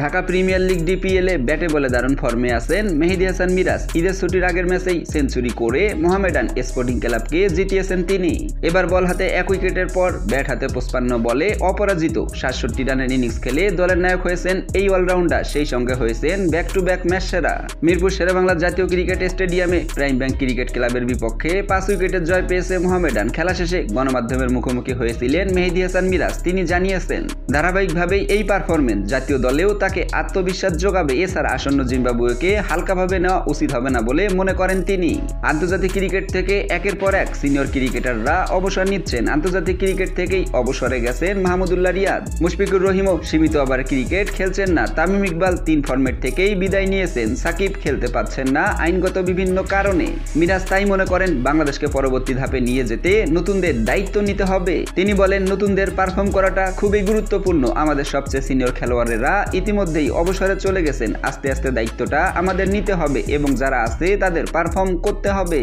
Dhaka premier league DPL এ ব্যাটে বলে দারুণ ফর্মে আছেন মেহেদি হাসান মিরাজ। ঈদের ছুটির আগের ম্যাচেই সেঞ্চুরি করে মোহামেডান স্পোর্টিং ক্লাবকে জিতিয়েছেন তিনি। এবার বল হাতে এক উইকেটের পর ব্যাট হাতে পঁচপান্ন বলে অপরাজিত সাতষট্টি রানের ইনিংস খেলে দলের নায়ক হয়েছেন এই অলরাউন্ডার। সেই সঙ্গে হয়েছেন ব্যাক টু ব্যাক ম্যাচ সেরা। মিরপুর শেরেবাংলা জাতীয় ক্রিকেট স্টেডিয়ামে প্রাইম ব্যাংক ক্রিকেট ক্লাবের বিপক্ষে পাঁচ উইকেটের জয় পেয়েছে মোহামেডান। খেলা শেষে গণমাধ্যমের মুখোমুখি হয়েছিলেন মেহেদি হাসান মিরাজ। তিনি জানিয়েছেন, ধারাবাহিকভাবেই এই পারফরমেন্স জাতীয় দলেও তাকে আত্মবিশ্বাস যোগাবে। এছাড়া আসন্ন জিম্বাবুয়েকে হালকাভাবে নেওয়া উচিত হবে না বলে মনে করেন তিনি। আন্তর্জাতিক ক্রিকেট থেকে একের পর এক সিনিয়র ক্রিকেটাররা অবসর নিচ্ছেন। আন্তর্জাতিক ক্রিকেট থেকেই অবসরে গেছেন মাহমুদুল্লাহ রিয়াদ। মুশফিকুর রহিমও সীমিত ওভার ক্রিকেট খেলছেন না। তামিম ইকবাল তিন ফর্মেট থেকেই বিদায় নিয়েছেন। সাকিব খেলতে পাচ্ছেন না আইনগত বিভিন্ন কারণে। মিরাজ তাই মনে করেন, বাংলাদেশকে পরবর্তী ধাপে নিয়ে যেতে নতুনদের দায়িত্ব নিতে হবে। তিনি বলেন, নতুনদের পারফর্ম করাটা খুবই গুরুত্বপূর্ণ। আমাদের সবচেয়ে সিনিয়র খেলোয়াড়েরা ইতিমধ্যেই অবসরে চলে গেছেন। আস্তে আস্তে দায়িত্বটা আমাদের নিতে হবে এবং যারা আছে তাদের পারফর্ম করতে হবে।